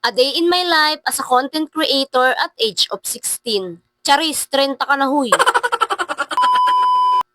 A Day in My Life as a Content Creator at age of 16. Charis, 30 ka na huy.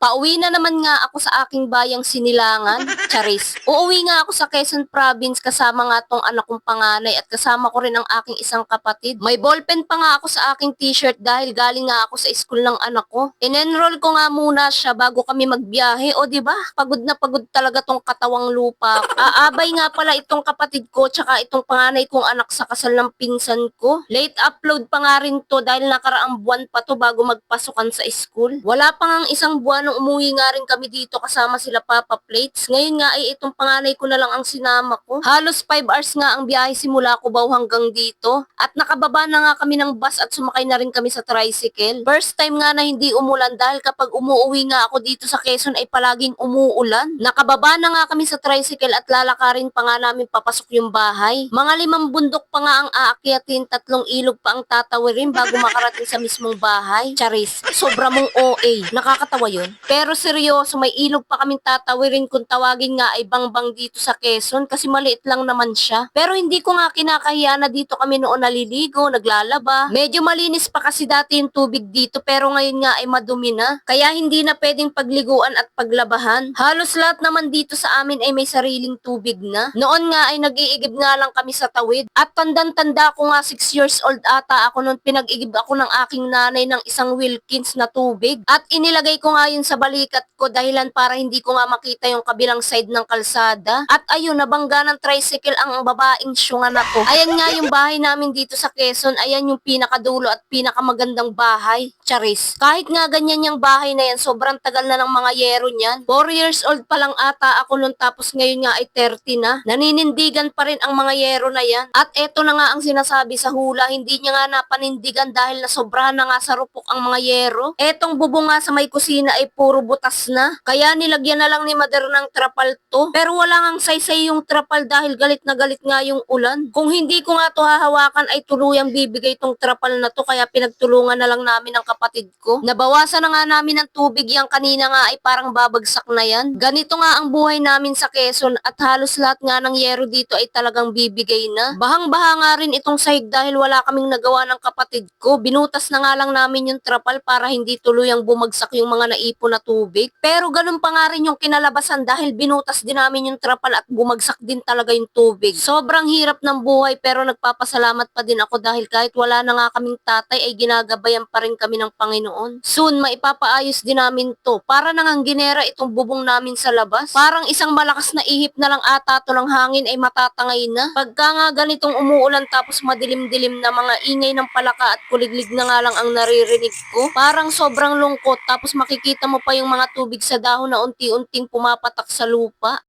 Pauwi na naman nga ako sa aking bayang sinilangan, Charis. Uuwi nga ako sa Quezon Province kasama nga tong anak kong panganay at kasama ko rin ang aking isang kapatid. May ballpen pa nga ako sa aking t-shirt dahil galing nga ako sa school ng anak ko. In-enroll ko nga muna siya bago kami magbiyahe. O di ba? Pagod na pagod talaga tong katawang lupa. Aabay nga pala itong kapatid ko tsaka itong panganay kong anak sa kasal ng pinsan ko. Late upload pa nga rin to dahil nakaraang buwan pa to bago magpasukan sa school. Wala pa nga isang buwan nung umuwi nga rin kami dito kasama sila Papa Plates. Ngayon nga ay itong panganay ko na lang ang sinama ko. Halos 5 hours nga ang biyahe simula Cubao hanggang dito. At nakababa na nga kami ng bus at sumakay na rin kami sa tricycle. First time nga na hindi umulan dahil kapag umuwi nga ako dito sa Quezon ay palaging umuulan. Nakababa na nga kami sa tricycle at lalakarin pa nga namin papasok yung bahay. Mga limang bundok pa nga ang aakyatin, tatlong ilog pa ang tatawirin bago makarating sa mismong bahay. Charis, sobra mong OA. Nakakatawa yun. Pero seryoso, may ilog pa kaming tatawirin kung tawagin nga ay bangbang dito sa Quezon kasi maliit lang naman siya. Pero hindi ko nga kinakahiya na dito kami noon naliligo, naglalaba. Medyo malinis pa kasi dati yung tubig dito pero ngayon nga ay madumi na. Kaya hindi na pwedeng pagliguan at paglabahan. Halos lahat naman dito sa amin ay may sariling tubig na. Noon nga ay nag-iigib nga lang kami sa tawid. At tandang-tanda ko nga 6 years old ata ako noon pinag-igib ako ng aking nanay ng isang Wilkins na tubig. At inilagay ko nga yun sa balikat ko dahilan para hindi ko nga makita yung kabilang side ng kalsada. At ayun, nabangga ng tricycle ang babaeng syunga na to. Ayan nga yung bahay namin dito sa Quezon. Ayan yung pinakadulo at pinakamagandang bahay. Charis. Kahit nga ganyan yung bahay na yan, sobrang tagal na ng mga yero niyan. 4 years old pa lang ata ako nun tapos ngayon nga ay 30 na. Naninindigan pa rin ang mga yero na yan. At eto na nga ang sinasabi sa hula, hindi niya nga napanindigan dahil nasobrahan na nga sa rupok ang mga yero. Etong bubong nga sa may kusina ay puro butas na. Kaya nilagyan na lang ni Mother ng trapal to. Pero wala ngang saysay yung trapal dahil galit na galit nga yung ulan. Kung hindi ko nga to hahawakan ay tuluyang bibigay tong trapal na to kaya pinagtulungan na lang namin ng kapatid ko. Nabawasan na nga namin ng tubig yang kanina nga ay parang babagsak na yan. Ganito nga ang buhay namin sa Quezon at halos lahat nga ng yero dito ay talagang bibigay na. Bahang-baha nga rin itong sahig dahil wala kaming nagawa ng kapatid ko. Binutas na nga lang namin yung trapal para hindi tuluyang bumagsak yung mga naipon na tubig. Pero ganun pa nga rin yung kinalabasan dahil binutas din namin yung trapal at bumagsak din talaga yung tubig. Sobrang hirap ng buhay pero nagpapasalamat pa din ako dahil kahit wala na nga kaming tatay ay ginagabayan pa rin kami ng Panginoon. Soon maipapaayos din namin to. Para nang ginera itong bubong namin sa labas. Parang isang malakas na ihip na lang ata to ng hangin ay matatangay na. Pagka nga ganitong umuulan tapos madilim-dilim na mga ingay ng palaka at kuliglig na nga lang ang naririnig ko. Parang sobrang lungkot tapos makikita mo pa yung mga tubig sa dahon na unti-unting pumapatak sa lupa.